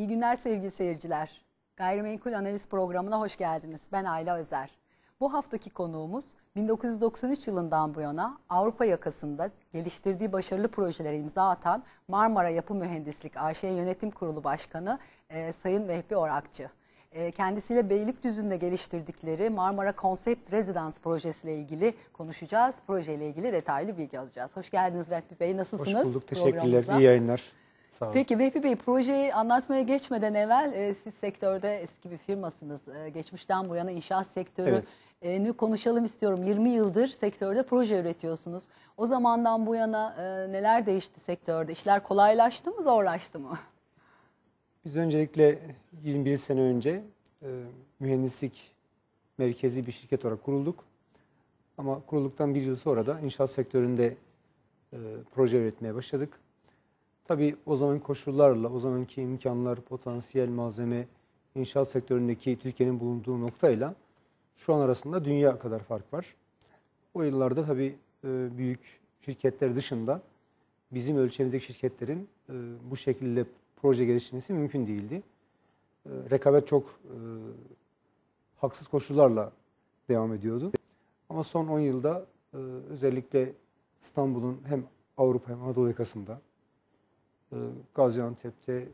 İyi günler sevgili seyirciler. Gayrimenkul Analiz Programı'na hoş geldiniz. Ben Ayla Özer. Bu haftaki konuğumuz 1993 yılından bu yana Avrupa yakasında geliştirdiği başarılı projelere imza atan Marmara Yapı Mühendislik AŞ Yönetim Kurulu Başkanı e, Sayın Vehbi Orakçı. E, kendisiyle Beylikdüzü'nde geliştirdikleri Marmara Concept Residence projesiyle ilgili konuşacağız. Projeyle ilgili detaylı bilgi alacağız. Hoş geldiniz Vehbi Bey. Nasılsınız? Hoş bulduk. Teşekkürler. İyi yayınlar. Sağ olun. Peki Vehbi Bey projeyi anlatmaya geçmeden evvel e, siz sektörde eski bir firmasınız. E, geçmişten bu yana inşaat sektörü Evet. e, konuşalım istiyorum. 20 yıldır sektörde proje üretiyorsunuz. O zamandan bu yana e, neler değişti sektörde? İşler kolaylaştı mı zorlaştı mı? Biz öncelikle 21 sene önce e, mühendislik merkezi bir şirket olarak kurulduk. Ama kurulduktan bir yıl sonra da inşaat sektöründe e, proje üretmeye başladık. Tabii o zaman koşullarla, o zamanki imkanlar, potansiyel malzeme, inşaat sektöründeki Türkiye'nin bulunduğu noktayla şu an arasında dünya kadar fark var. O yıllarda tabii e, büyük şirketler dışında bizim ölçeğimizdeki şirketlerin e, bu şekilde proje geliştirmesi mümkün değildi. E, rekabet çok haksız koşullarla devam ediyordu. Ama son 10 yılda özellikle İstanbul'un hem Avrupa hem Anadolu yakasında, Gaziantep'te,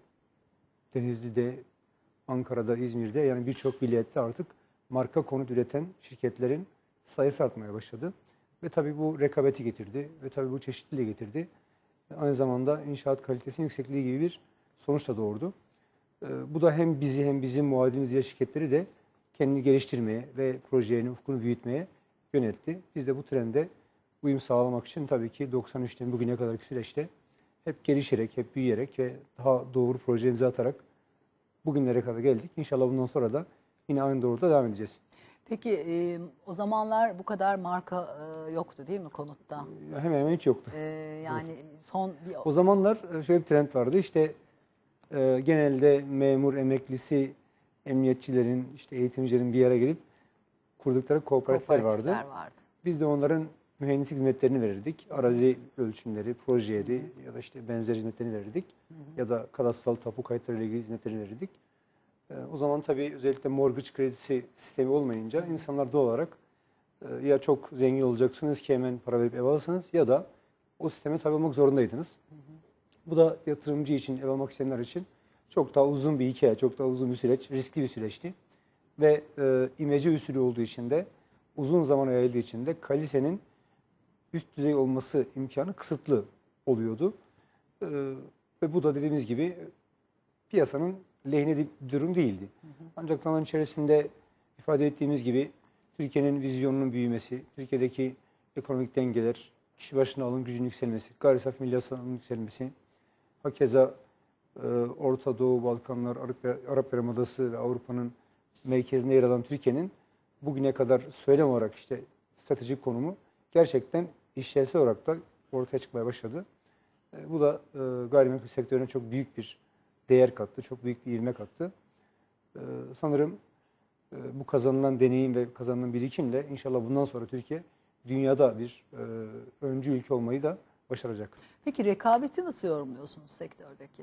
Denizli'de, Ankara'da, İzmir'de yani birçok vilayette artık marka konut üreten şirketlerin sayısı artmaya başladı. Ve tabii bu rekabeti getirdi ve tabii bu çeşitliliği getirdi. Aynı zamanda inşaat kalitesinin yüksekliği gibi bir sonuç da doğurdu. Ee, Bu da hem bizi hem bizim muadilimiz diğer şirketleri de kendini geliştirmeye ve projelerini, ufkunu büyütmeye yöneltti. Biz de bu trende uyum sağlamak için tabii ki 93'ten bugüne kadarki süreçte hep gelişerek, hep büyüyerek ve daha doğru proje imza atarak bugünlere kadar geldik. İnşallah bundan sonra da yine aynı doğrultuda devam edeceğiz. Peki e, o zamanlar bu kadar marka e, yoktu değil mi konutta? Hemen hemen hiç yoktu. E, yani son bir O zamanlar şöyle bir trend vardı. İşte e, genelde memur, emeklisi, emniyetçilerin, işte eğitimcilerin bir yere gelip kurdukları kooperatifler vardı. kooperatifler vardı. Biz de onların mühendislik hizmetlerini verirdik. Arazi ölçümleri, projeleri ya da işte benzer hizmetlerini verirdik. Ya da kadastral tapu kayıtları ile ilgili hizmetleri verirdik. E, o zaman tabii özellikle mortgage kredisi sistemi olmayınca insanlar doğal olarak e, ya çok zengin olacaksınız ki hemen para verip ev alırsınız ya da o sisteme tabi olmak zorundaydınız. Bu da yatırımcı için, ev almak isteyenler için çok daha uzun bir hikaye, çok daha uzun bir süreç, riskli bir süreçti. Ve e, imece usulü olduğu için de uzun zaman yayıldığı için de kalitenin üst düzey olması imkanı kısıtlı oluyordu. E, ve bu da dediğimiz gibi piyasanın lehine bir durum değildi. Ancak zaman içerisinde ifade ettiğimiz gibi Türkiye'nin vizyonunun büyümesi, Türkiye'deki ekonomik dengeler, kişi başına alım gücünün yükselmesi, gayri safi milli hasılanın yükselmesi, hakeza e, Orta Doğu, Balkanlar, Arap, Arap Yarımadası ve Avrupa'nın merkezinde yer alan Türkiye'nin bugüne kadar söylem olarak işte stratejik konumu gerçekten işlevsel olarak da ortaya çıkmaya başladı. E, bu da e, gayrimenkul sektörüne çok büyük bir değer kattı, çok büyük bir ivme kattı. E, sanırım e, bu kazanılan deneyim ve kazanılan birikimle inşallah bundan sonra Türkiye dünyada bir e, öncü ülke olmayı da başaracak. Peki rekabeti nasıl yorumluyorsunuz sektördeki?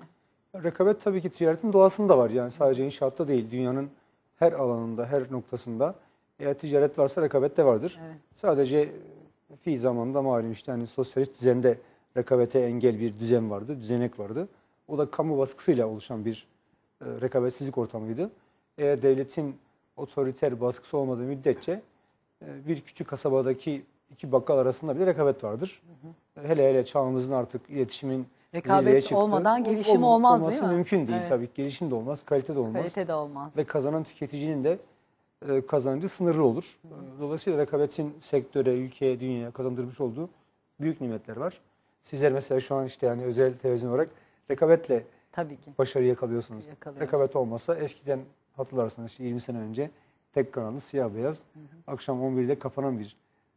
Rekabet tabii ki ticaretin doğasında var. Yani sadece inşaatta değil, dünyanın her alanında, her noktasında eğer ticaret varsa rekabet de vardır. Evet. Sadece fi zamanda malum işte hani sosyalist düzende rekabete engel bir düzen vardı, düzenek vardı. O da kamu baskısıyla oluşan bir e, rekabetsizlik ortamıydı. Eğer devletin otoriter baskısı olmadığı müddetçe e, bir küçük kasabadaki iki bakkal arasında bile rekabet vardır. Hele hele çağımızın artık iletişimin Rekabet çıktı. olmadan Ol- gelişim ol- olmaz olması değil mi? mümkün değil Evet. tabii. Gelişim de olmaz, kalite de olmaz. Kalite de olmaz. Ve kazanan tüketicinin de e, kazancı sınırlı olur. E, Dolayısıyla rekabetin sektöre, ülkeye, dünyaya kazandırmış olduğu büyük nimetler var. Sizler mesela şu an işte yani özel televizyon olarak rekabetle Tabii ki. başarı yakalıyorsunuz. Yakalıyoruz. Rekabet olmasa eskiden hatırlarsınız işte 20 sene önce tek kanallı siyah beyaz akşam 11'de kapanan bir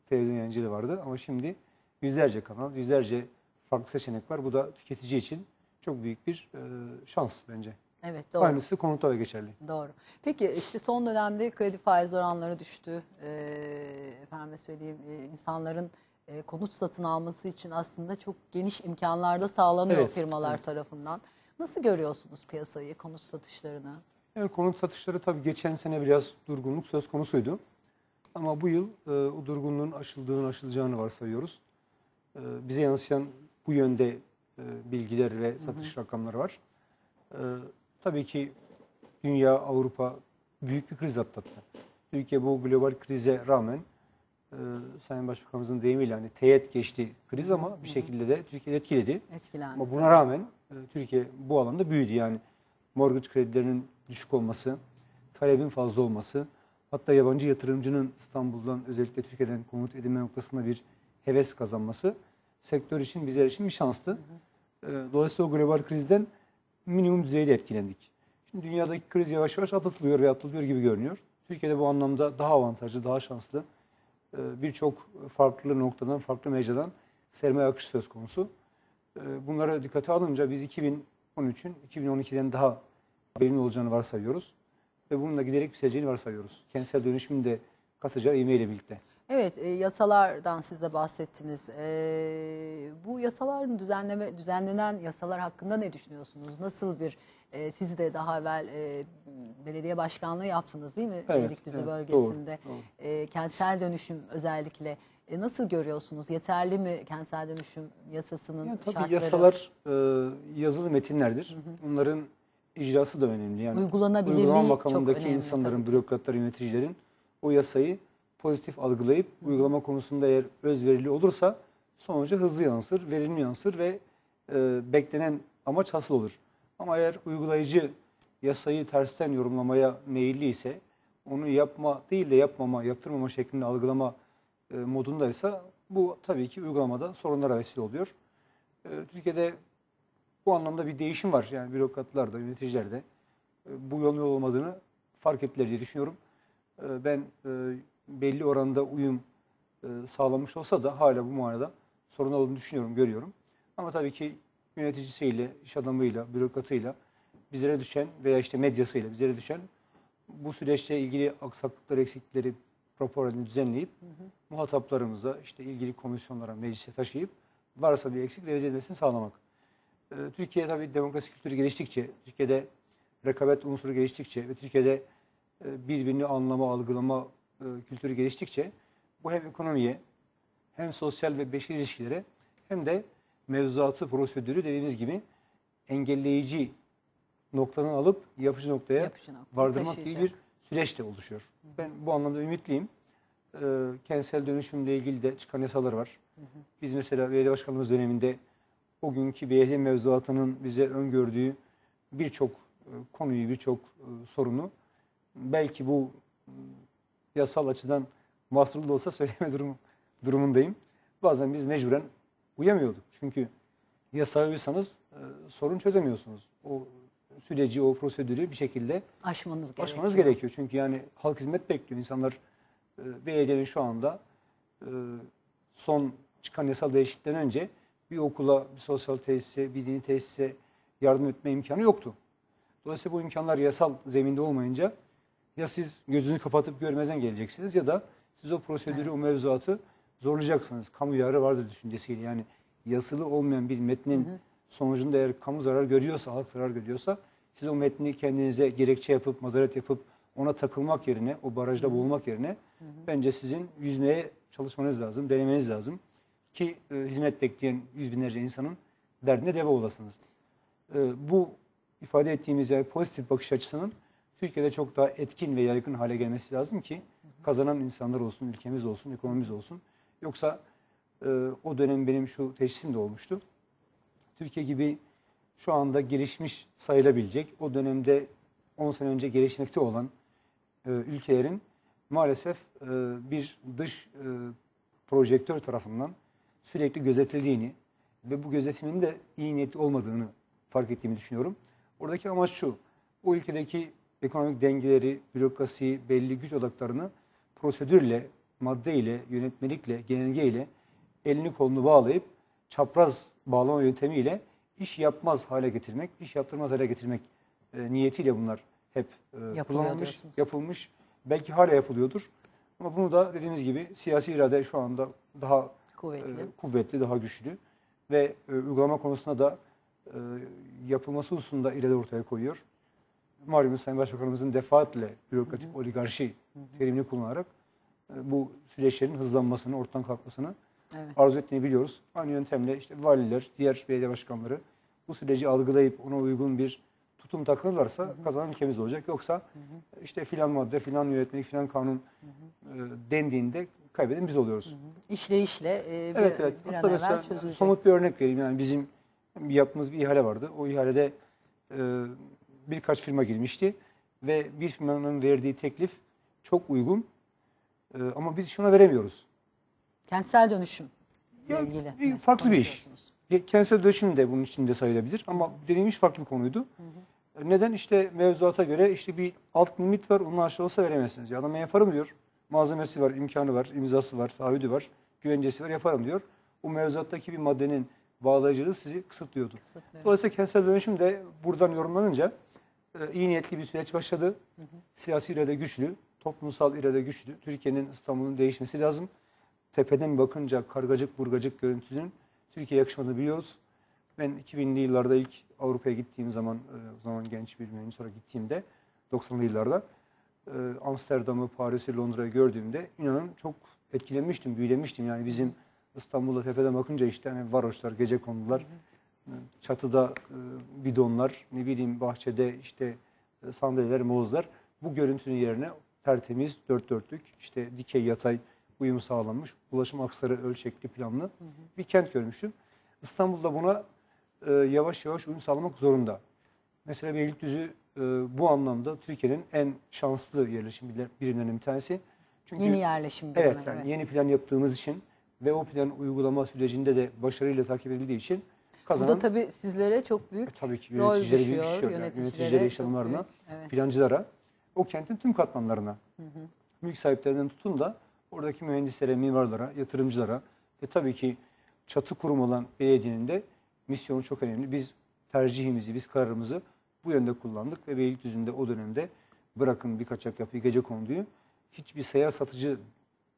televizyon yayıncılığı vardı. Ama şimdi yüzlerce kanal, yüzlerce farklı seçenek var. Bu da tüketici için çok büyük bir e, şans bence. Evet doğru. Aynısı konuta da geçerli. Doğru. Peki işte son dönemde kredi faiz oranları düştü. Ee, efendime söyleyeyim e, insanların e, konut satın alması için aslında çok geniş imkanlarda sağlanıyor Evet, firmalar evet. tarafından. Nasıl görüyorsunuz piyasayı, konut satışlarını? Evet, konut satışları tabii geçen sene biraz durgunluk söz konusuydu. Ama bu yıl e, o durgunluğun aşıldığını, aşılacağını varsayıyoruz. E, bize yansıyan bu yönde e, bilgiler ve satış rakamları var. E, tabii ki dünya, Avrupa büyük bir kriz atlattı. Türkiye bu global krize rağmen e, Sayın Başbakanımızın deyimiyle hani teğet geçti kriz ama bir şekilde de Türkiye'yi etkiledi. Etkilendi. Ama buna rağmen e, Türkiye bu alanda büyüdü. Yani mortgage kredilerinin düşük olması, talebin fazla olması, hatta yabancı yatırımcının İstanbul'dan özellikle Türkiye'den konut edinme noktasında bir heves kazanması sektör için bizler için bir şanstı. E, Dolayısıyla o global krizden minimum düzeyde etkilendik. Şimdi dünyadaki kriz yavaş yavaş atlatılıyor ve atlatılıyor gibi görünüyor. Türkiye'de bu anlamda daha avantajlı, daha şanslı. E, Birçok farklı noktadan, farklı mecradan sermaye akışı söz konusu. E, Bunlara dikkate alınca biz 2013'ün 2012'den daha verimli olacağını varsayıyoruz. Ve bununla giderek yükseleceğini varsayıyoruz. Kentsel dönüşümün de katacağı ivmeyle birlikte. Evet, e, yasalardan siz de bahsettiniz. E, bu yasaların düzenleme düzenlenen yasalar hakkında ne düşünüyorsunuz? Nasıl bir e, siz de daha evvel e, belediye başkanlığı yaptınız değil mi? Evet, Beylikdüzü evet, bölgesinde. doğru, doğru. E, kentsel dönüşüm özellikle e, nasıl görüyorsunuz? Yeterli mi kentsel dönüşüm yasasının Yani tabii şartları? yasalar e, yazılı metinlerdir. Bunların icrası da önemli. Yani Uygulanabilirliği uygulama çok makamındaki önemli insanların, tabii bürokratlar, yöneticilerin o yasayı pozitif algılayıp uygulama konusunda eğer özverili olursa sonuca hızlı yansır, verimli yansır ve e, beklenen amaç hasıl olur. Ama eğer uygulayıcı yasayı tersten yorumlamaya meyilli ise onu yapma değil de yapmama, yaptırmama şeklinde algılama e, modundaysa bu tabii ki uygulamada sorunlara vesile oluyor. E, Türkiye'de bu anlamda bir değişim var. Yani bürokratlar da, yöneticiler de e, bu yolun yol olmadığını fark ettiler diye düşünüyorum. E, Ben e, belli oranda uyum e, sağlamış olsa da hala bu manada sorun olduğunu düşünüyorum, görüyorum. Ama tabii ki yöneticisiyle, iş adamıyla, bürokratıyla bizlere düşen veya işte medyasıyla bizlere düşen bu süreçle ilgili aksaklıkları, eksiklikleri rapor halinde düzenleyip muhataplarımıza, işte ilgili komisyonlara, meclise taşıyıp varsa bir eksik revize edilmesini sağlamak. Ee, Türkiye tabii demokrasi kültürü geliştikçe, Türkiye'de rekabet unsuru geliştikçe ve Türkiye'de e, birbirini anlama, algılama e, kültürü geliştikçe bu hem ekonomiye hem sosyal ve beşeri ilişkilere hem de mevzuatı, prosedürü dediğimiz gibi engelleyici noktadan alıp yapıcı noktaya Yapıcı noktaya vardırmak gibi bir süreç de oluşuyor. Ben bu anlamda ümitliyim. Ee, kentsel dönüşümle ilgili de çıkan yasalar var. Biz mesela belediye başkanlığımız döneminde o günkü belediye mevzuatının bize öngördüğü birçok e, konuyu, birçok e, sorunu belki bu e, yasal açıdan mahsurlu da olsa söyleme durum, durumundayım. Bazen biz mecburen uyamıyorduk. Çünkü yasaya uysanız e, sorun çözemiyorsunuz. O süreci, o prosedürü bir şekilde aşmanız gerekiyor. aşmanız gerekiyor. Çünkü yani halk hizmet bekliyor. İnsanlar e, belediyenin şu anda e, son çıkan yasal değişiklikten önce bir okula, bir sosyal tesise, bir dini tesise yardım etme imkanı yoktu. Dolayısıyla bu imkanlar yasal zeminde olmayınca ya siz gözünü kapatıp görmezden geleceksiniz ya da siz o prosedürü, o mevzuatı zorlayacaksınız. Kamu yararı vardır düşüncesiyle. Yani yasılı olmayan bir metnin sonucunda eğer kamu zarar görüyorsa, halk zarar görüyorsa siz o metni kendinize gerekçe yapıp, mazaret yapıp ona takılmak yerine, o barajda boğulmak yerine bence sizin yüzmeye çalışmanız lazım, denemeniz lazım. Ki e, hizmet bekleyen yüz binlerce insanın derdine deve olasınız. E, bu ifade ettiğimiz yani pozitif bakış açısının Türkiye'de çok daha etkin ve yaygın hale gelmesi lazım ki kazanan insanlar olsun, ülkemiz olsun, ekonomimiz olsun. Yoksa e, o dönem benim şu teşhisim de olmuştu. Türkiye gibi şu anda gelişmiş sayılabilecek, o dönemde 10 sene önce gelişmekte olan e, ülkelerin maalesef e, bir dış e, projektör tarafından sürekli gözetildiğini ve bu gözetimin de iyi niyetli olmadığını fark ettiğimi düşünüyorum. Oradaki amaç şu, o ülkedeki ekonomik dengeleri, bürokrasiyi, belli güç odaklarını prosedürle, maddeyle, yönetmelikle, genelgeyle elini kolunu bağlayıp çapraz bağlama yöntemiyle iş yapmaz hale getirmek, iş yaptırmaz hale getirmek e, niyetiyle bunlar hep e, kullanılmış, diyorsunuz. yapılmış. Belki hala yapılıyordur. Ama bunu da dediğimiz gibi siyasi irade şu anda daha Kuvvetli. e, kuvvetli, daha güçlü ve e, uygulama konusunda da e, yapılması hususunda irade ortaya koyuyor. Malumunuz Sayın Başbakanımızın defaatle bürokratik oligarşi terimini kullanarak e, bu süreçlerin hızlanmasını, ortadan kalkmasını Evet. arzu ettiğini biliyoruz. Aynı yöntemle işte valiler, diğer belediye başkanları bu süreci algılayıp ona uygun bir tutum takılırlarsa kazanan ülkemiz olacak. Yoksa işte filan madde, filan yönetmelik, filan kanun e, dendiğinde kaybeden biz oluyoruz. İşleyişle e, bir, Evet evet. bir an Hatta evvel çözülecek. somut bir örnek vereyim. Yani bizim yaptığımız bir ihale vardı. O ihalede e, birkaç firma girmişti ve bir firmanın verdiği teklif çok uygun. E, ama biz şuna veremiyoruz. Kentsel dönüşüm Ya, ilgili. bir farklı bir iş. Kentsel dönüşüm de bunun içinde sayılabilir ama deneyimmiş farklı bir konuydu. Neden? İşte mevzuata göre işte bir alt limit var, onun aşağı olsa veremezsiniz. Ya adam ben yaparım diyor. Malzemesi var, imkanı var, imzası var, taahhüdü var, güvencesi var, yaparım diyor. O mevzuattaki bir maddenin bağlayıcılığı sizi kısıtlıyordu. Kısıtlıyor. Dolayısıyla kentsel dönüşüm de buradan yorumlanınca iyi niyetli bir süreç başladı. Siyasi irade güçlü, toplumsal irade güçlü. Türkiye'nin İstanbul'un değişmesi lazım. Tepeden bakınca kargacık burgacık görüntünün Türkiye'ye yakışmadığını biliyoruz. Ben 2000'li yıllarda ilk Avrupa'ya gittiğim zaman, e, o zaman genç bir mühendis olarak gittiğimde 90'lı yıllarda e, Amsterdam'ı, Paris'i, Londra'yı gördüğümde inanın çok etkilenmiştim, büyülenmiştim. Yani bizim İstanbul'da tepeden bakınca işte hani varoşlar, gece kondular, e, çatıda e, bidonlar, ne bileyim bahçede işte e, sandalyeler, mozlar. Bu görüntünün yerine tertemiz, dört dörtlük, işte dikey yatay uyum sağlanmış, ulaşım aksları ölçekli, planlı bir kent görmüştüm. İstanbul'da buna e, yavaş yavaş uyum sağlamak zorunda. Mesela Beylikdüzü e, bu anlamda Türkiye'nin en şanslı yerleşim birimlerinden bir tanesi. Çünkü Yeni yerleşim birimi. Evet, yani yeni plan yaptığımız için ve o plan uygulama sürecinde de başarıyla takip edildiği için Bu kazanan da tabii sizlere çok büyük e, tabii ki rol düşüyor. büyük düşüyor. Yöneticilere, yöneticilere, iş adamlarına. Evet. plancılara, o kentin tüm katmanlarına, mülk sahiplerinden tutun da oradaki mühendislere, mimarlara, yatırımcılara ve tabii ki çatı kurum olan belediyenin de misyonu çok önemli. Biz tercihimizi, biz kararımızı bu yönde kullandık ve Beylikdüzü'nde o dönemde bırakın bir kaçak yapıyı, gece konduyu hiçbir seyyar satıcı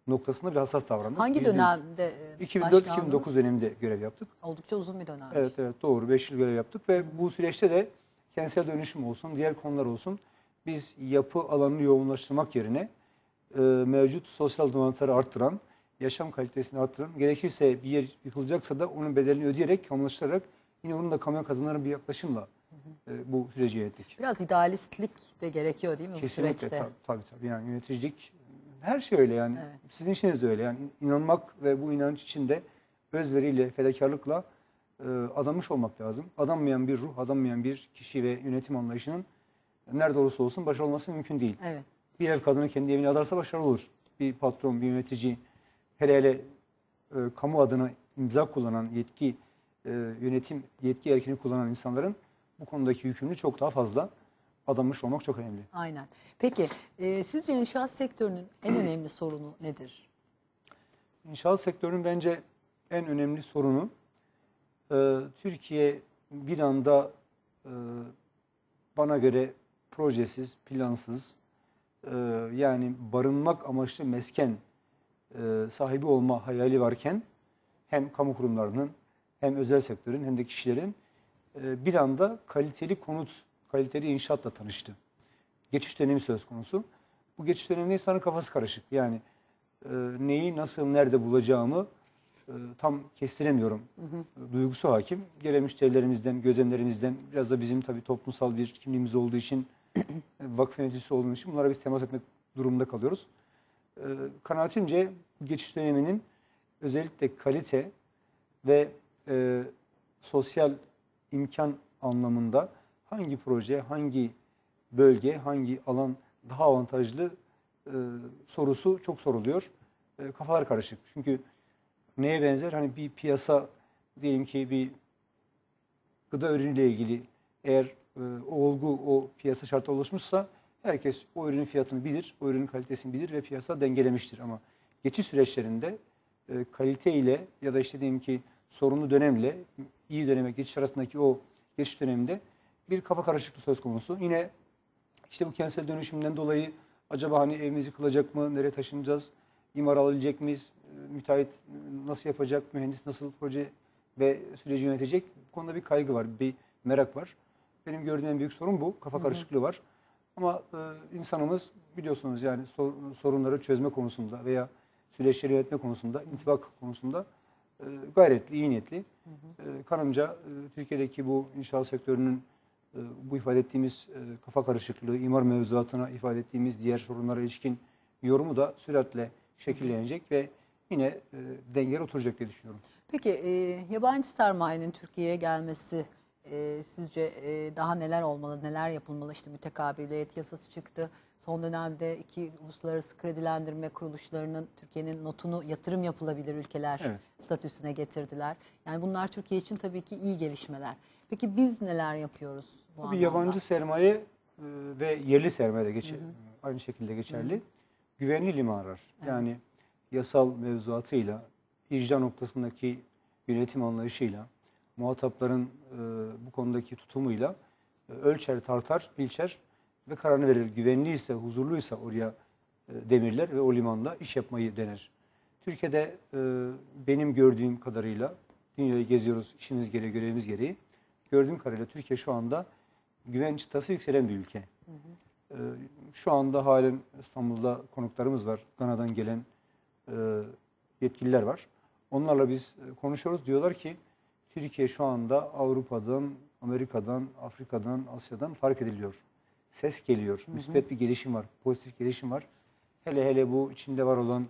noktasında bir hassas davrandık. Hangi dönemde e, 2004-2009 başkaldınız? döneminde görev yaptık. Oldukça uzun bir dönem. Evet evet doğru 5 yıl görev yaptık ve bu süreçte de kentsel dönüşüm olsun, diğer konular olsun biz yapı alanını yoğunlaştırmak yerine e, mevcut sosyal donanımları arttıran, yaşam kalitesini arttıran, gerekirse bir yer yıkılacaksa da onun bedelini ödeyerek, kamulaştırarak yine onun da kamuya kazanların bir yaklaşımla e, bu süreci yönettik. Biraz idealistlik de gerekiyor değil mi bu Kesinlikle süreçte? tabii, tabii tabii yani yöneticilik her şey öyle yani Evet. sizin işiniz de öyle yani inanmak ve bu inanç içinde özveriyle fedakarlıkla e, adanmış olmak lazım. Adanmayan bir ruh, adanmayan bir kişi ve yönetim anlayışının nerede olursa olsun başarılı olması mümkün değil. Evet. Bir ev kadını kendi evine adarsa başarılı olur. Bir patron, bir yönetici hele hele e, kamu adına imza kullanan yetki e, yönetim yetki erkini kullanan insanların bu konudaki yükümlülüğü çok daha fazla. Adanmış olmak çok önemli. Aynen. Peki e, sizce inşaat sektörünün en önemli sorunu nedir? İnşaat sektörünün bence en önemli sorunu e, Türkiye bir anda e, bana göre projesiz, plansız e, yani barınmak amaçlı mesken e, sahibi olma hayali varken hem kamu kurumlarının hem özel sektörün hem de kişilerin e, bir anda kaliteli konut, kaliteli inşaatla tanıştı. Geçiş dönemi söz konusu. Bu geçiş döneminde insanın kafası karışık. Yani e, neyi nasıl nerede bulacağımı e, tam kestiremiyorum. E, Duygusu hakim. Gelen müşterilerimizden, gözlemlerimizden biraz da bizim tabii toplumsal bir kimliğimiz olduğu için e, vakıf yöneticisi olduğumuz için bunlara biz temas etmek durumunda kalıyoruz. E, kanaatimce geçiş döneminin özellikle kalite ve e, sosyal imkan anlamında hangi proje, hangi bölge, hangi alan daha avantajlı e, sorusu çok soruluyor. E, kafalar karışık. Çünkü neye benzer? Hani bir piyasa diyelim ki bir gıda ürünüyle ilgili eğer e, o olgu o piyasa şartı oluşmuşsa herkes o ürünün fiyatını bilir, o ürünün kalitesini bilir ve piyasa dengelemiştir. Ama geçiş süreçlerinde e, kalite ile ya da işte diyelim ki sorunlu dönemle iyi döneme geçiş arasındaki o geçiş döneminde bir kafa karışıklığı söz konusu. Yine işte bu kentsel dönüşümden dolayı acaba hani evimizi yıkılacak mı, nereye taşınacağız, imar alabilecek miyiz, E, müteahhit nasıl yapacak, mühendis nasıl proje ve süreci yönetecek bu konuda bir kaygı var, bir merak var. Benim gördüğüm en büyük sorun bu. Kafa karışıklığı var. Ama e, insanımız biliyorsunuz yani sor- sorunları çözme konusunda veya süreçleri yönetme konusunda, intibak konusunda e, gayretli, iyi niyetli. E, kanımca e, Türkiye'deki bu inşaat sektörünün bu ifade ettiğimiz e, kafa karışıklığı, imar mevzuatına ifade ettiğimiz diğer sorunlara ilişkin yorumu da süratle şekillenecek ve yine e, dengeye oturacak diye düşünüyorum. Peki e, yabancı sermayenin Türkiye'ye gelmesi e, sizce e, daha neler olmalı, neler yapılmalı? İşte mütekabiliyet yasası çıktı. Son dönemde iki uluslararası kredilendirme kuruluşlarının Türkiye'nin notunu yatırım yapılabilir ülkeler Evet. statüsüne getirdiler. Yani bunlar Türkiye için tabii ki iyi gelişmeler. Peki biz neler yapıyoruz bu Tabii anlamda? yabancı sermaye e, ve yerli sermaye de geçer, aynı şekilde geçerli. Güvenli liman arar. Yani yasal mevzuatıyla, icra noktasındaki yönetim anlayışıyla, muhatapların e, bu konudaki tutumuyla e, ölçer, tartar, bilçer ve kararını verir. Güvenliyse, huzurluysa oraya e, demirler ve o limanda iş yapmayı dener. Türkiye'de e, benim gördüğüm kadarıyla dünyayı geziyoruz işimiz gereği, görevimiz gereği. Gördüğüm kadarıyla Türkiye şu anda güven çıtası yükselen bir ülke. E, şu anda halen İstanbul'da konuklarımız var. Gana'dan gelen e, yetkililer var. Onlarla biz e, konuşuyoruz. Diyorlar ki Türkiye şu anda Avrupa'dan, Amerika'dan, Afrika'dan, Asya'dan fark ediliyor. Ses geliyor. Müsbet bir gelişim var. Pozitif gelişim var. Hele hele bu içinde var olan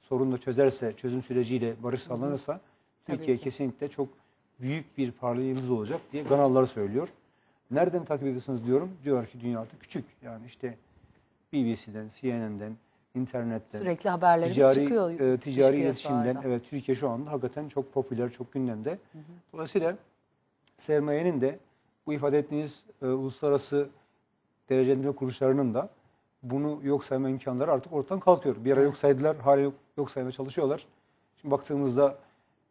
sorunu da çözerse, çözüm süreciyle barış sağlanırsa Türkiye ki. kesinlikle çok büyük bir parlayıcı olacak diye Ganalılar söylüyor. Nereden takip ediyorsunuz diyorum. Diyorlar ki dünya artık küçük. Yani işte BBC'den, CNN'den, internetten, Sürekli haberlerimiz ticari, çıkıyor. e, ticari iletişimden evet Türkiye şu anda hakikaten çok popüler, çok gündemde. Dolayısıyla sermayenin de bu ifade ettiğiniz e, uluslararası derecelendirme kuruluşlarının da bunu yok sayma imkanları artık ortadan kalkıyor. Bir ara yok saydılar, hala yok, yok saymaya çalışıyorlar. Şimdi baktığımızda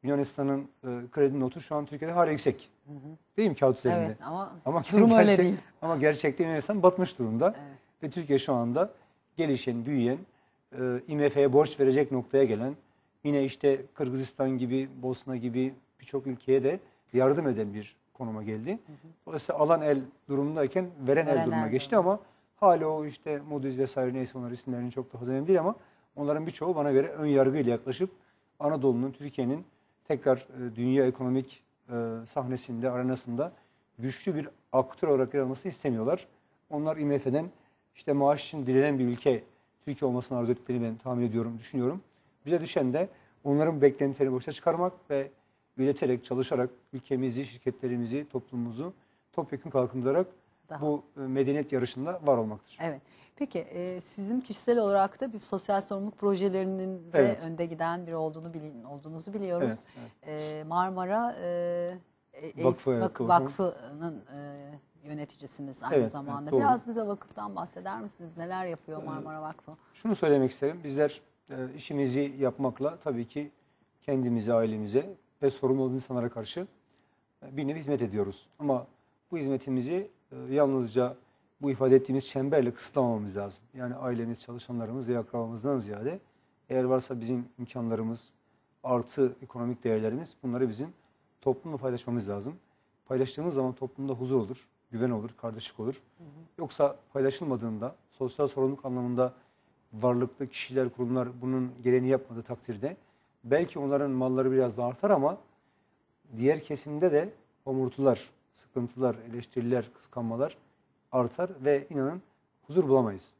Yunanistan'ın e, kredi notu şu an Türkiye'de hala yüksek. Değil mi kağıt üzerinde? Evet ama, Ama durum öyle gerçek- değil. Ama gerçekten Yunanistan batmış durumda. Evet. Ve Türkiye şu anda gelişen, büyüyen, e, IMF'ye borç verecek noktaya gelen, yine işte Kırgızistan gibi, Bosna gibi birçok ülkeye de yardım eden bir konuma geldi. Dolayısıyla alan el durumundayken veren, Veren el durumuna el geçti ama hala o işte Moody's vesaire neyse onlar isimlerini çok da önemli değil ama onların birçoğu bana göre ön yargıyla yaklaşıp Anadolu'nun, Türkiye'nin tekrar e, dünya ekonomik e, sahnesinde, arenasında güçlü bir aktör olarak yer almasını istemiyorlar. Onlar IMF'den işte maaş için dilenen bir ülke Türkiye olmasını arzu ettiklerini ben tahmin ediyorum, düşünüyorum. Bize düşen de onların beklentilerini boşa çıkarmak ve üreterek, çalışarak ülkemizi, şirketlerimizi, toplumumuzu topyekun kalkındırarak Daha. bu e, medeniyet yarışında var olmaktır. Evet. Peki e, sizin kişisel olarak da bir sosyal sorumluluk projelerinin de Evet. önde giden biri olduğunu bilin, olduğunuzu biliyoruz. Evet, evet. E, Marmara e, e, Vakfı, evet, Vak-. Vakfı'nın e, yöneticisiniz aynı Evet, evet, zamanda. doğru. Biraz bize vakıftan bahseder misiniz? Neler yapıyor Marmara Vakfı? Şunu söylemek isterim. Bizler e, işimizi yapmakla tabii ki kendimize, ailemize ve sorumlu insanlara karşı e, bir nevi hizmet ediyoruz. Ama bu hizmetimizi e, yalnızca bu ifade ettiğimiz çemberle kısıtlamamamız lazım. Yani ailemiz, çalışanlarımız ve akrabamızdan ziyade eğer varsa bizim imkanlarımız, artı ekonomik değerlerimiz bunları bizim toplumla paylaşmamız lazım. Paylaştığımız zaman toplumda huzur olur, güven olur, kardeşlik olur. Yoksa paylaşılmadığında sosyal sorumluluk anlamında varlıklı kişiler, kurumlar bunun gereğini yapmadığı takdirde belki onların malları biraz daha artar ama diğer kesimde de homurtular, sıkıntılar, eleştiriler, kıskanmalar artar ve inanın huzur bulamayız.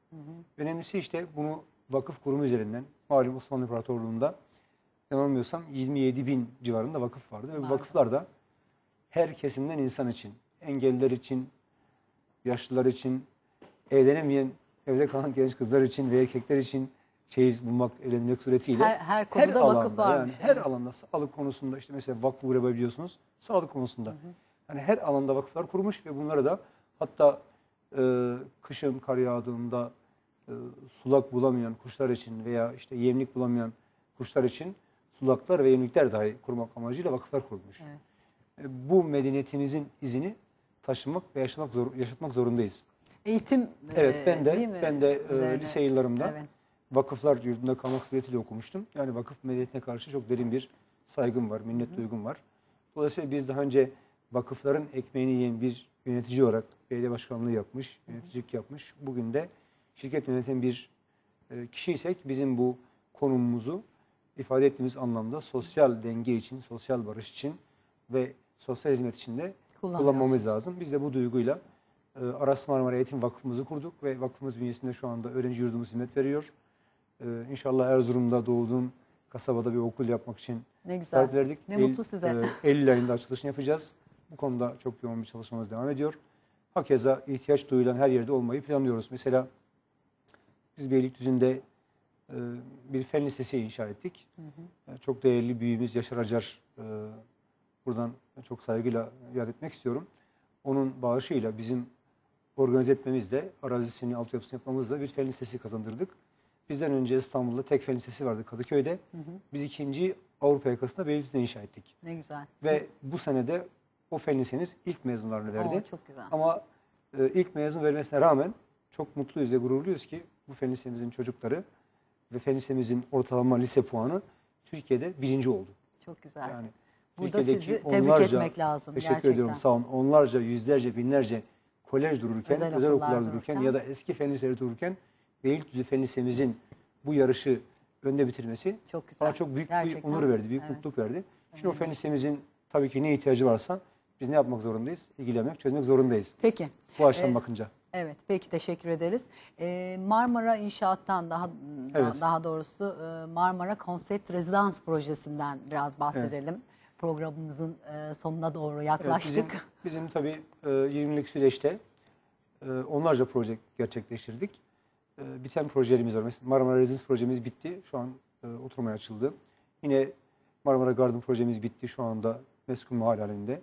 Önemlisi işte bunu vakıf kurumu üzerinden malum Osmanlı İmparatorluğu'nda yanılmıyorsam 27 bin civarında vakıf vardı. Ve bu vakıflar da her kesimden insan için, engelliler için, yaşlılar için, evlenemeyen, evde kalan genç kızlar için ve erkekler için çeyiz bulmak, evlenmek suretiyle Her, her konuda vakıf alanda, varmış. Yani her alanda sağlık konusunda işte mesela vakfı biliyorsunuz sağlık konusunda. Yani her alanda vakıflar kurmuş ve bunlara da hatta e, kışın kar yağdığında e, sulak bulamayan kuşlar için veya işte yemlik bulamayan kuşlar için sulaklar ve yemlikler dahi kurmak amacıyla vakıflar kurulmuş. Evet. E, bu medeniyetimizin izini taşımak ve yaşamak zor, yaşatmak zorundayız. Eğitim Evet e, ben de ben de e, Üzerine. lise yıllarımda Evet. vakıflar yurdunda kalmak suretiyle okumuştum. Yani vakıf medeniyetine karşı çok derin bir saygım var, minnet duygum var. Dolayısıyla biz daha önce vakıfların ekmeğini yiyen bir yönetici olarak belediye başkanlığı yapmış, yöneticilik yapmış. Bugün de şirket yöneten bir e, kişiysek bizim bu konumumuzu ifade ettiğimiz anlamda sosyal denge için, sosyal barış için ve sosyal hizmet için de kullanmamız lazım. Biz de bu duyguyla e, Aras Marmara Eğitim Vakfımızı kurduk ve vakfımız bünyesinde şu anda öğrenci yurdumuz hizmet veriyor. E, inşallah Erzurum'da doğduğum kasabada bir okul yapmak için Ne güzel. verdik. Ne mutlu size. e, Eylül ayında açılışını yapacağız. Bu konuda çok yoğun bir çalışmamız devam ediyor. Hakeza ihtiyaç duyulan her yerde olmayı planlıyoruz. Mesela biz Beylikdüzü'nde e, bir fen lisesi inşa ettik. E, Çok değerli büyüğümüz Yaşar Acar e, buradan çok saygıyla yad etmek istiyorum. Onun bağışıyla bizim organize etmemizle, arazisini, altyapısını yapmamızla bir fen lisesi kazandırdık. Bizden önce İstanbul'da tek fen lisesi vardı Kadıköy'de. Biz ikinci Avrupa yakasında Beylikdüzü'nde inşa ettik. Ne güzel. Ve bu senede o fen lisemiz ilk mezunlarını verdi. Oo, çok güzel. Ama e, ilk mezun vermesine rağmen çok mutluyuz ve gururluyuz ki bu fen lisemizin çocukları ve fen lisemizin ortalama lise puanı Türkiye'de birinci oldu. Çok güzel. Yani Burada sizi tebrik etmek lazım Teşekkür gerçekten. ediyorum sağ olun. Onlarca, yüzlerce, binlerce kolej dururken, Özel özel, okullar okullar dururken. dururken ya da eski fen liseleri dururken Beylikdüzü Fen Lisemizin bu yarışı önde bitirmesi Çok güzel. bana çok büyük Gerçekten. bir onur verdi, büyük Evet. mutluluk verdi. Şimdi o fen lisemizin tabii ki ne ihtiyacı varsa biz ne yapmak zorundayız? İlgilenmek, çözmek zorundayız. Peki. Bu açıdan Ee, bakınca. Evet, peki teşekkür ederiz. Ee, Marmara İnşaat'tan daha Evet. daha doğrusu e, Marmara Konsept Rezidans projesinden biraz bahsedelim. Programımızın e, sonuna doğru Evet, yaklaştık. bizim, bizim tabii e, 20'lik süreçte e, onlarca proje gerçekleştirdik. Biten projelerimiz var. Mesela Marmara Rezidans projemiz bitti. Şu an oturmaya açıldı. Yine Marmara Garden projemiz bitti. Şu anda meskun mahal halinde.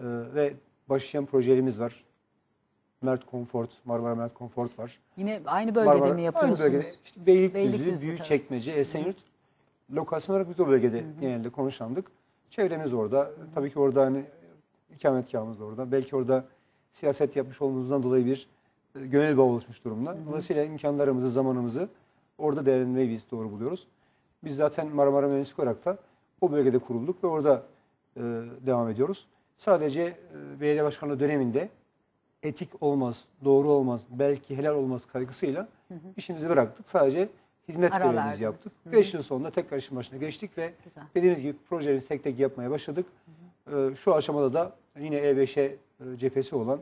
E, ve başlayan projelerimiz var. Mert Comfort, Marmara Mert Comfort var. Yine aynı bölgede Marmara- mi yapıyorsunuz? Aynı bölgede. İşte Beylikdüzü, Beylikdüzü, Büyükçekmece, Esenyurt. Lokasyon olarak biz o bölgede genelde konuşandık. Çevremiz orada. Tabii ki orada hani ikametgahımız da orada. Belki orada siyaset yapmış olduğumuzdan dolayı bir e, gönül bağı oluşmuş durumda. Dolayısıyla imkanlarımızı, zamanımızı orada değerlendirmeyi biz doğru buluyoruz. Biz zaten Marmara Mühendislik olarak da o bölgede kurulduk ve orada e, devam ediyoruz. Sadece e, belediye başkanlığı döneminde etik olmaz, doğru olmaz, belki helal olmaz kaygısıyla işimizi bıraktık. Sadece hizmet Ara görevimizi yaptık. Hı hı. 5 yıl sonunda tekrar işin başına geçtik ve Güzel. dediğimiz gibi projelerimizi tek tek yapmaya başladık. Ee, Şu aşamada da yine E5'e e, cephesi olan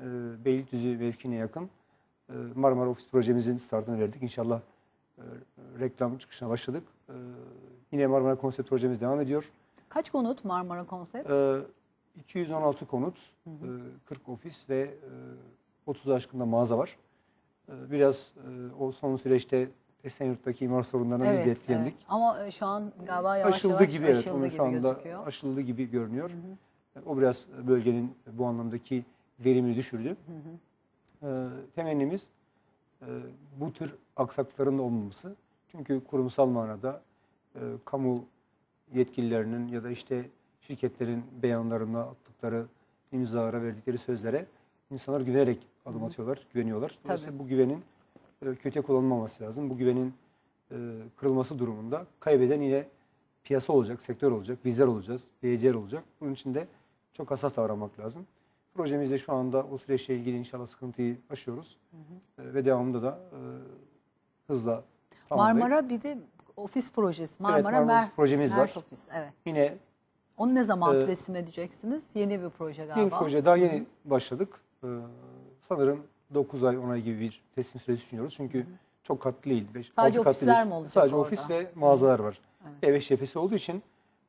e, Beylikdüzü mevkine yakın Marmara Ofis projemizin startını verdik. İnşallah reklam çıkışına başladık. Yine Marmara Konsept projemiz devam ediyor. Kaç konut Marmara Konsept? Ee, 216 konut, e, 40 ofis ve e, 30 aşkında mağaza var. E, Biraz e, o son süreçte Esenyurt'taki imar sorunlarına biz de etkilendik. evet. Ama e, şu an galiba yavaş aşıldı yavaş gibi evet, aşıldı onun gibi şu anda gözüküyor. aşıldı gibi görünüyor. E, O biraz bölgenin bu anlamdaki verimini düşürdü. E, temennimiz e, bu tür aksaklıkların olmaması. Çünkü kurumsal manada e, kamu yetkililerinin ya da işte şirketlerin beyanlarına attıkları imzalara verdikleri sözlere insanlar güvenerek adım atıyorlar, güveniyorlar. Dolayısıyla bu güvenin e, kötüye kullanılmaması lazım. Bu güvenin e, kırılması durumunda kaybeden yine piyasa olacak, sektör olacak, bizler olacağız, belediyeler olacak. Bunun için de çok hassas davranmak lazım. Projemizde şu anda o süreçle ilgili inşallah sıkıntıyı aşıyoruz. E, ve devamında da e, hızla tamamlayıp- Marmara bir de ofis projesi. Marmara, Evet, Marmara Mer- Ofis projemiz Mert var. Ofis. Evet. Yine Onu ne zaman Ee, teslim edeceksiniz? Yeni bir proje galiba. Yeni proje daha yeni başladık. Ee, sanırım 9 ay 10 ay gibi bir teslim süresi düşünüyoruz. Çünkü çok katlı değil. Beş, Sadece ofisler değil. mi olacak Sadece orada? ofis ve mağazalar var. Evet. cephesi olduğu için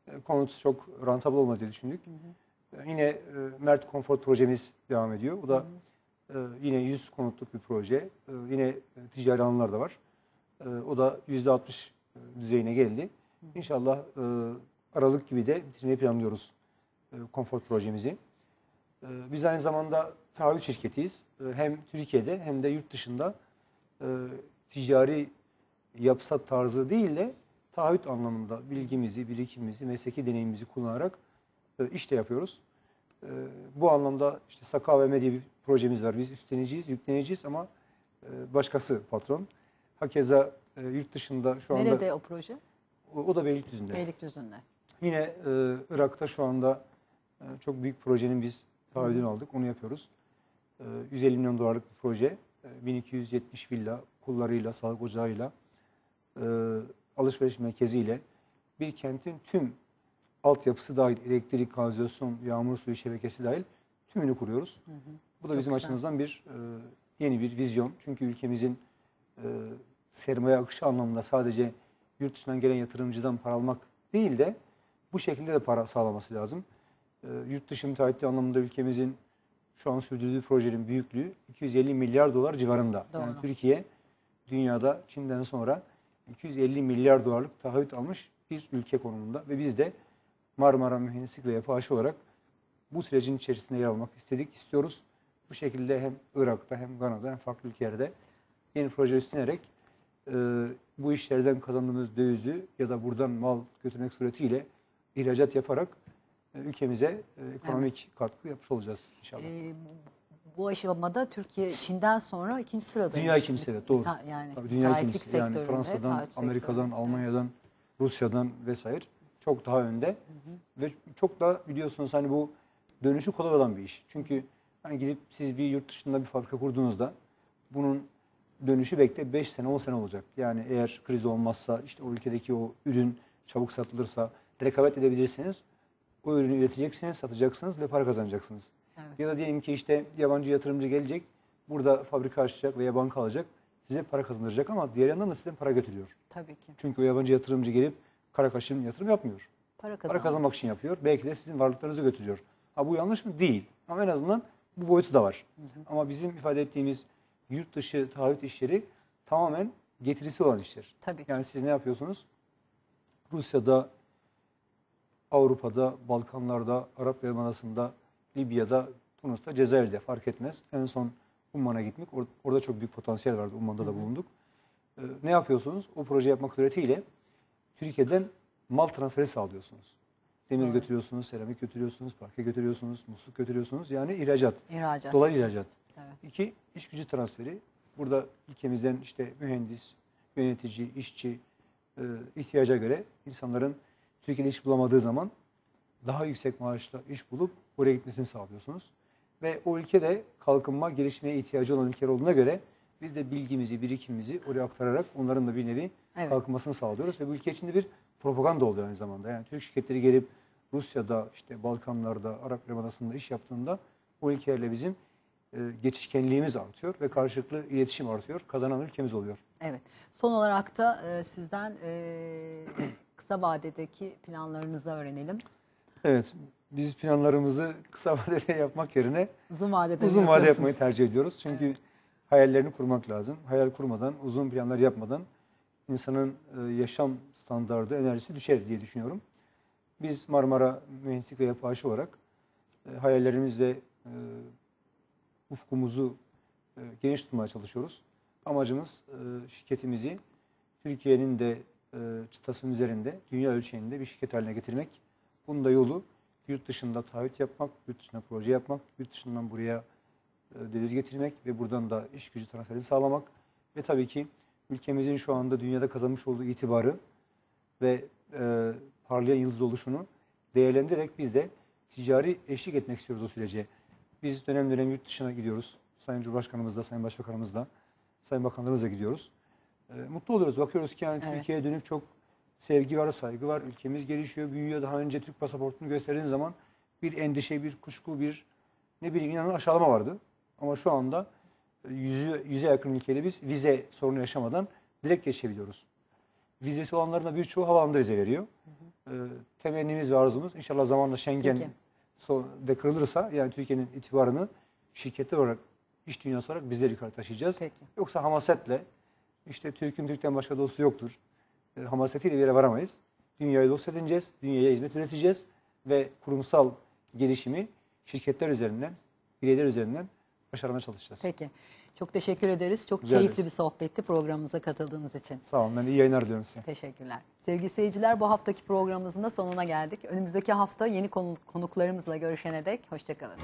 e, konut çok rentable olmaz diye düşündük. E, Yine e, Mert Comfort projemiz devam ediyor. O da e, yine 100 konutluk bir proje. E, Yine e, ticari alanlar da var. E, O da %60 düzeyine geldi. İnşallah e, Aralık gibi de bitirmeyi planlıyoruz e, Comfort projemizi. E, Biz aynı zamanda taahhüt şirketiyiz. E, Hem Türkiye'de hem de yurt dışında e, ticari yapısal tarzı değil de taahhüt anlamında bilgimizi, birikimimizi, mesleki deneyimimizi kullanarak e, iş de yapıyoruz. E, Bu anlamda işte Saka ve Medya bir projemiz var. Biz üstleneceğiz, yükleneceğiz ama e, başkası patron. Hakeza e, yurt dışında şu anda Nerede o proje? o, o da Beylikdüzü'nde. Beylikdüzü'nde. Yine e, Irak'ta şu anda e, çok büyük projenin biz taahhüdünü aldık. Onu yapıyoruz. E, 150 milyon dolarlık bir proje. E, 1270 villa, kullarıyla, sağlık ocağıyla, e, alışveriş merkeziyle bir kentin tüm altyapısı dahil, elektrik, kanalizasyon, yağmur suyu şebekesi dahil tümünü kuruyoruz. Bu da Çok bizim güzel. açımızdan bir e, yeni bir vizyon. Çünkü ülkemizin e, sermaye akışı anlamında sadece yurt dışından gelen yatırımcıdan para almak değil de bu şekilde de para sağlaması lazım. E, yurt dışı müteahhitliği anlamında ülkemizin şu an sürdürdüğü projenin büyüklüğü 250 milyar dolar civarında. Yani Doğru. Türkiye dünyada Çin'den sonra 250 milyar dolarlık taahhüt almış bir ülke konumunda ve biz de Marmara Mühendislik ve Yapı Aşı olarak bu sürecin içerisinde yer almak istedik, istiyoruz. Bu şekilde hem Irak'ta hem Gana'da hem farklı ülkelerde yeni proje üstlenerek e, bu işlerden kazandığımız dövizi ya da buradan mal götürmek suretiyle ihracat yaparak e, ülkemize e, ekonomik katkı yapmış olacağız inşallah. Ee, bu aşamada Türkiye Çin'den sonra ikinci sıradaymış. Dünya ikincisi evet doğru. Ta- yani Tabii dünya ikincisi yani Fransa'dan, Amerika'dan, sektöründe. Almanya'dan, Rusya'dan vesaire çok daha önde ve çok da biliyorsunuz hani bu dönüşü kolay olan bir iş. Çünkü hani gidip siz bir yurt dışında bir fabrika kurduğunuzda bunun dönüşü bekle 5 sene 10 sene olacak. Yani eğer kriz olmazsa işte o ülkedeki o ürün çabuk satılırsa rekabet edebilirsiniz. O ürünü üreteceksiniz, satacaksınız ve para kazanacaksınız. Evet. Ya da diyelim ki işte yabancı yatırımcı gelecek, burada fabrika açacak veya banka alacak, size para kazandıracak ama diğer yandan da sizden para götürüyor. Tabii ki. Çünkü o yabancı yatırımcı gelip kara kaşın yatırım yapmıyor. Para Para kazanmak. kazanmak için yapıyor. Belki de sizin varlıklarınızı götürüyor. Ha bu yanlış mı? Değil. Ama en azından bu boyutu da var. Ama bizim ifade ettiğimiz yurt dışı taahhüt işleri tamamen getirisi olan işler. Tabii ki. Yani siz ne yapıyorsunuz? Rusya'da, Avrupa'da, Balkanlarda, Arap Yarımadası'nda, Libya'da, Tunus'ta, Cezayir'de fark etmez. En son Umman'a gitmek. Or- orada çok büyük potansiyel vardı. Umman'da da bulunduk. Ee, ne yapıyorsunuz? O proje yapmak suretiyle Türkiye'den mal transferi sağlıyorsunuz. Demir Doğru. götürüyorsunuz, seramik götürüyorsunuz, parke götürüyorsunuz, musluk götürüyorsunuz. Yani ihracat. İhracat. Dolayı ihracat. Evet. İki, iş gücü transferi. Burada ülkemizden işte mühendis, yönetici, işçi e, ihtiyaca göre insanların Türkiye'de iş bulamadığı zaman daha yüksek maaşla iş bulup oraya gitmesini sağlıyorsunuz. Ve o ülkede kalkınma, gelişmeye ihtiyacı olan ülkeler olduğuna göre biz de bilgimizi, birikimimizi oraya aktararak onların da bir nevi Evet. kalkınmasını sağlıyoruz. Ve bu ülke içinde bir propaganda oluyor aynı zamanda. Yani Türk şirketleri gelip Rusya'da, işte Balkanlarda, Arap Yarımadası'nda iş yaptığında o ülkelerle bizim e, geçişkenliğimiz artıyor ve karşılıklı iletişim artıyor. Kazanan ülkemiz oluyor. Evet. Son olarak da e, sizden e, kısa vadedeki planlarınızı öğrenelim. Evet, biz planlarımızı kısa vadede yapmak yerine Uzun vadede uzun vade yapmayı tercih ediyoruz. Çünkü hayallerini kurmak lazım. Hayal kurmadan, uzun planlar yapmadan insanın e, yaşam standardı, enerjisi düşer diye düşünüyorum. Biz Marmara Mühendislik ve Yapı Aşı olarak e, hayallerimiz ve e, ufkumuzu geniş tutmaya çalışıyoruz. Amacımız şirketimizi Türkiye'nin de çıtasının üzerinde, dünya ölçeğinde bir şirket haline getirmek. Bunun da yolu yurt dışında taahhüt yapmak, yurt dışında proje yapmak, yurt dışından buraya e, döviz getirmek ve buradan da iş gücü transferi sağlamak ve tabii ki ülkemizin şu anda dünyada kazanmış olduğu itibarı ve e, parlayan yıldız oluşunu değerlendirerek biz de ticari eşlik etmek istiyoruz o sürece. Biz dönem dönem yurt dışına gidiyoruz. Sayın Cumhurbaşkanımızla, Sayın Başbakanımızla, Sayın Bakanlarımızla gidiyoruz. E, mutlu oluyoruz. Bakıyoruz ki yani Evet. Türkiye'ye dönük çok sevgi var, saygı var. Ülkemiz gelişiyor, büyüyor. Daha önce Türk pasaportunu gösterdiğiniz zaman bir endişe, bir kuşku, bir ne bileyim inanın aşağılama vardı. Ama şu anda e, yüzü, yüze yakın ülkeyle biz vize sorunu yaşamadan direkt geçebiliyoruz. Vizesi olanların da birçoğu havaalanında vize veriyor. Ee, temennimiz ve arzumuz inşallah zamanla Schengen de kırılırsa yani Türkiye'nin itibarını şirketler olarak, iş dünyası olarak bizler yukarı taşıyacağız. Peki. Yoksa hamasetle işte Türk'ün Türk'ten başka dostu yoktur. E, hamasetiyle bir yere varamayız. Dünyayı dost edineceğiz, dünyaya hizmet üreteceğiz ve kurumsal gelişimi şirketler üzerinden, bireyler üzerinden başarmaya çalışacağız. Peki. Çok teşekkür ederiz. Çok Rica keyifli ederiz. bir sohbetti programımıza katıldığınız için. Sağ olun, ben de iyi yayınlar diliyorum size. Teşekkürler. Sevgili seyirciler bu haftaki programımızın da sonuna geldik. Önümüzdeki hafta yeni konu- konuklarımızla görüşene dek hoşçakalın.